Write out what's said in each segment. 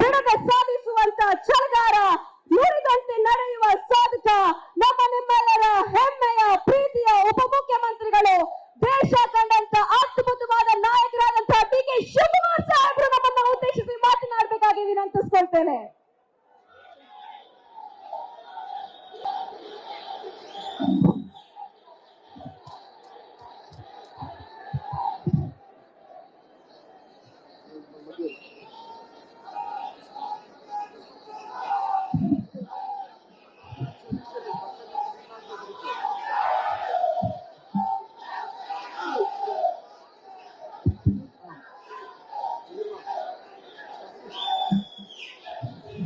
ಬಿಡದೆ ಸಾಧಿಸುವಂತ ಚಳಗಾರ ನುಡಿದಂತೆ ನಡೆಯುವ ಸಾಧಕ ನಮ್ಮ ನಿಮ್ಮೆಲ್ಲರ ಹೆಮ್ಮೆಯ ಪ್ರೀತಿಯ ಉಪಮುಖ್ಯಮಂತ್ರಿಗಳು, ದೇಶ ಕಂಡಂತ ಅದ್ಭುತವಾದ ನಾಯಕರಾದಂತಹ ಡಿ ಕೆ ಶಿವಕುಮಾರ್ ಸಾಹೇಬರು ನಮ್ಮನ್ನ ಉದ್ದೇಶಿಸಿ ಮಾತನಾಡಬೇಕಾಗಿ ವಿನಂತಿಸ್ಕೊಳ್ತೇನೆ.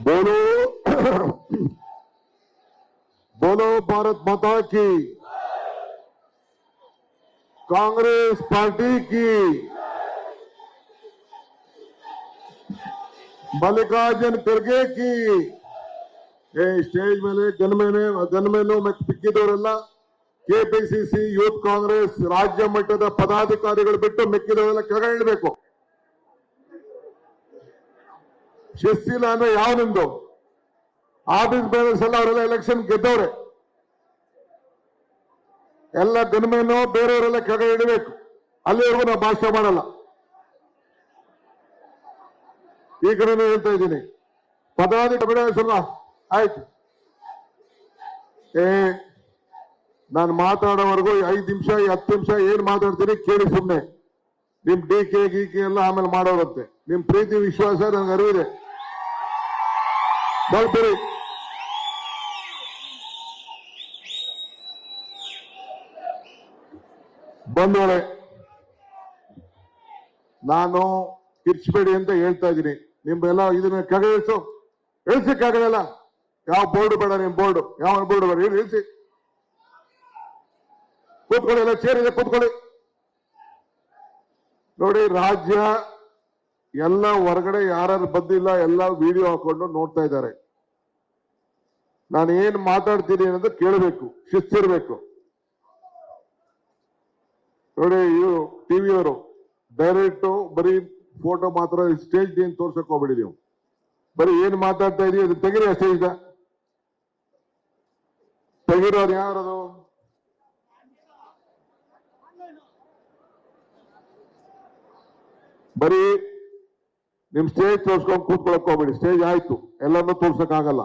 बोलो बोलो भारत माता की कांग्रेस पार्टी की मल्लिकार्जुन खड़गे की ಏ, ಸ್ಟೇಜ್ ಮೇಲೆ ಗನ್ಮೇನೆ ಗನ್ಮೇನು ಮತ್ತೆ ಮಿಕ್ಕಿದವರೆಲ್ಲ ಕೆಪಿಸಿಸಿ ಯೂತ್ ಕಾಂಗ್ರೆಸ್ ರಾಜ್ಯ ಮಟ್ಟದ ಪದಾಧಿಕಾರಿಗಳು ಬಿಟ್ಟು ಮೆಕ್ಕಿದವರೆಲ್ಲ ಕೆಳಗೆ ಇಳಬೇಕು. ಶಿಸ್ತಿಲ್ಲ ಅಂದ್ರೆ ಯಾವ ನಿಮ್ದು? ಆಫೀಸ್ ಬೇರೆಸ್ ಎಲ್ಲ ಅವರೆಲ್ಲ ಎಲೆಕ್ಷನ್ ಗೆದ್ದವ್ರೆ. ಎಲ್ಲ ಗನ್ಮೇನು ಬೇರೆಯವರೆಲ್ಲ ಕೆಳಗೆ ಇಡಬೇಕು ಅಲ್ಲಿವರೆಗೂ ನಾವು ಭಾಷಣ ಮಾಡಲ್ಲ. ಈ ಕಡೆ ಹೇಳ್ತಾ ಇದ್ದೀನಿ. ಪದಾಧಿಕಾರಿ ಸ್ವಲ್ಪ ಆಯ್ತು. ಏ, ನಾನು ಮಾತಾಡೋವರೆಗೂ ಐದು ನಿಮಿಷ, ಹತ್ತು ನಿಮಿಷ ಏನ್ ಮಾತಾಡ್ತೀನಿ ಕೇಳಿ ಸುಮ್ಮನೆ ನಿಮ್ ಡಿ ಕೆ, ಗಿ ಕೆ ಎಲ್ಲ ಆಮೇಲೆ ಮಾಡೋರಂತೆ. ನಿಮ್ ಪ್ರೀತಿ, ವಿಶ್ವಾಸ ನನಗೆ ಅರಿವಿದೆ. ಬರ್ತೀರಿ. ಬಂದೋಳೆ ನಾನು ಕಿರ್ಚಬೇಡಿ ಅಂತ ಹೇಳ್ತಾ ಇದ್ದೀನಿ. ನಿಮ್ಮೆಲ್ಲ ಇದನ್ನ ಕಗಳಿಸು. ಇಳಿಸು ಇಳಿಸಕ್ಕಾಗಲ್ಲ ಯಾವ ಬೋರ್ಡ್ ಬೇಡ ನಿಮ್ ಬೋರ್ಡ್? ಯಾವ ಬೋರ್ಡ್ ಬೇಡ? ಏನ್ ಇಳಿಸಿ ಕೂತ್ಕೊಳ್ಳಿ, ಎಲ್ಲ ಸೇರಿದೆ ಕೂತ್ಕೊಳ್ಳಿ. ನೋಡಿ, ರಾಜ್ಯ ಎಲ್ಲ ಹೊರಗಡೆ ಯಾರು ಬಂದಿಲ್ಲ, ಎಲ್ಲ ವಿಡಿಯೋ ಹಾಕೊಂಡು ನೋಡ್ತಾ ಇದ್ದಾರೆ. ನಾನು ಏನ್ ಮಾತಾಡ್ತೀನಿ ಅನ್ನೋದು ಕೇಳಬೇಕು, ಶಿಸ್ತಿರ್ಬೇಕು. ನೋಡಿ, ಇವರು ಟಿವಿಯವರು ಡೈರೆಕ್ಟ್ ಬರೀ ಫೋಟೋ ಮಾತ್ರ ಸ್ಟೇಜ್ ಏನ್ ತೋರ್ಸಕ್ ಹೋಗ್ಬೇಡಿ ನೀವು. ಬರೀ ಏನ್ ಮಾತಾಡ್ತಾ ಇದೀವಿ ಅದು ತೆಗಿರಿ ಸ್ಟೇಜ್ ತೆಗಿರೋರು ಯಾರದು? ಬರೀ ನಿಮ್ ಸ್ಟೇಜ್ ತೋರ್ಸ್ಕೊಂಡು ಕೂತ್ಕೊಳಕ್ ಹೋಗ್ಬೇಡಿ. ಸ್ಟೇಜ್ ಆಯ್ತು. ಎಲ್ಲಾನು ತೋರ್ಸಕ್ ಆಗಲ್ಲ